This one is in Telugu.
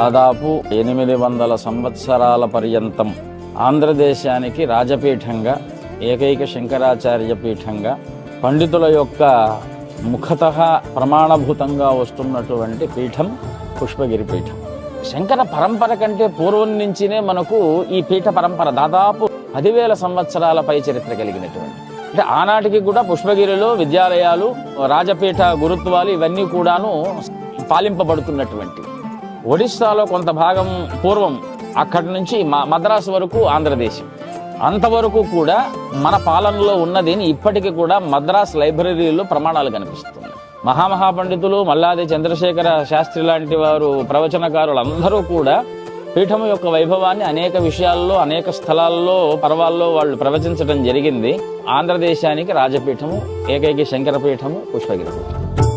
దాదాపు ఎనిమిది వందల సంవత్సరాల పర్యంతం ఆంధ్రదేశానికి రాజపీఠంగా ఏకైక శంకరాచార్య పీఠంగా పండితుల యొక్క ముఖత ప్రమాణభూతంగా వస్తున్నటువంటి పీఠం పుష్పగిరి పీఠం. శంకర పరంపర కంటే పూర్వం నుంచినే మనకు ఈ పీఠ పరంపర దాదాపు పదివేల సంవత్సరాల పై చరిత్ర కలిగినటువంటి. అంటే ఆనాటికి కూడా పుష్పగిరిలో విద్యాలయాలు రాజపీఠ గురుత్వాలు ఇవన్నీ కూడాను పాలింపబడుతున్నటువంటి ఒడిస్సాలో కొంత భాగం పూర్వం అక్కడి నుంచి మ- మద్రాసు వరకు ఆంధ్రదేశం. అంతవరకు కూడా మన పాలనలో ఉన్నది ఇప్పటికీ కూడా మద్రాస్ లైబ్రరీలో ప్రమాణాలు కనిపిస్తుంది మహామహాపండితులు మల్లాది చంద్రశేఖర శాస్త్రి లాంటి వారు ప్రవచనకారులు అందరూ కూడా పీఠం యొక్క వైభవాన్ని అనేక విషయాల్లో అనేక స్థలాల్లో పర్వాల్లో వాళ్ళు ప్రవచించడం జరిగింది. ఆంధ్రదేశానికి రాజపీఠము ఏకైక శంకరపీఠము పుష్పగిరి పీఠం.